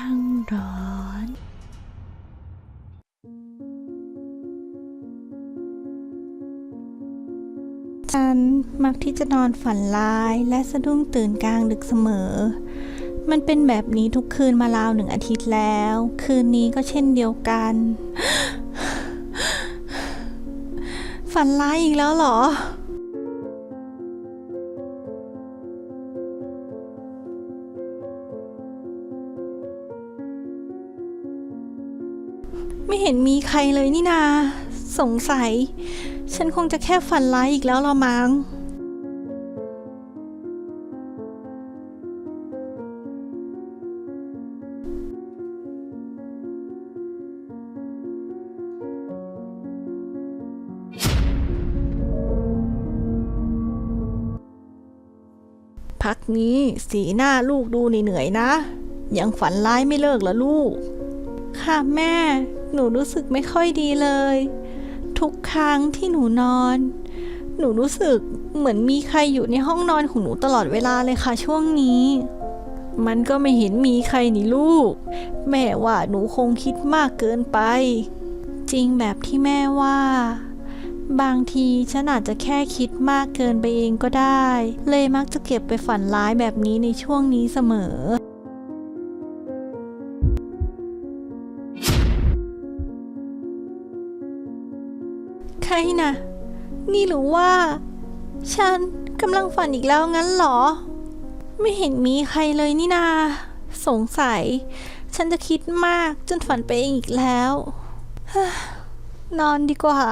ช่างร้อนฉันมักที่จะนอนฝันร้ายและสะดุ้งตื่นกลางดึกเสมอ มันเป็นแบบนี้ทุกคืนมาราวหนึ่งอาทิตย์แล้ว คืนนี้ก็เช่นเดียวกัน ฝันร้ายอีกแล้วเหรอ ไม่เห็นมีใครเลยนี่นา สงสัย ฉันคงจะแค่ฝันร้ายอีกแล้วละมั้งพักนี้สีหน้าลูกดูเหนื่อยๆนะ ยังฝันร้ายไม่เลิกเหรอลูก ค่ะแม่ หนูรู้สึกไม่ค่อยดีเลย ทุกครั้งที่หนูนอน หนูรู้สึกเหมือนมีใครอยู่ในห้องนอนของหนูตลอดเวลาเลยค่ะช่วงนี้ มันก็ไม่เห็นมีใครนี่ลูก แม่ว่าหนูคงคิดมากเกินไป จริงแบบที่แม่ว่า บางทีฉันอาจจะแค่คิดมากเกินไปเองก็ได้ เลยมักจะเก็บไปฝันร้ายแบบนี้ในช่วงนี้เสมอ ใครนะนี่หรือว่า ฉันกำลังฝันอีกแล้วงั้นเหรอ ไม่เห็นมีใครเลยนี่นา สงสัย ฉันจะคิดมากจนฝันไปเองอีกแล้ว นอนดีกว่า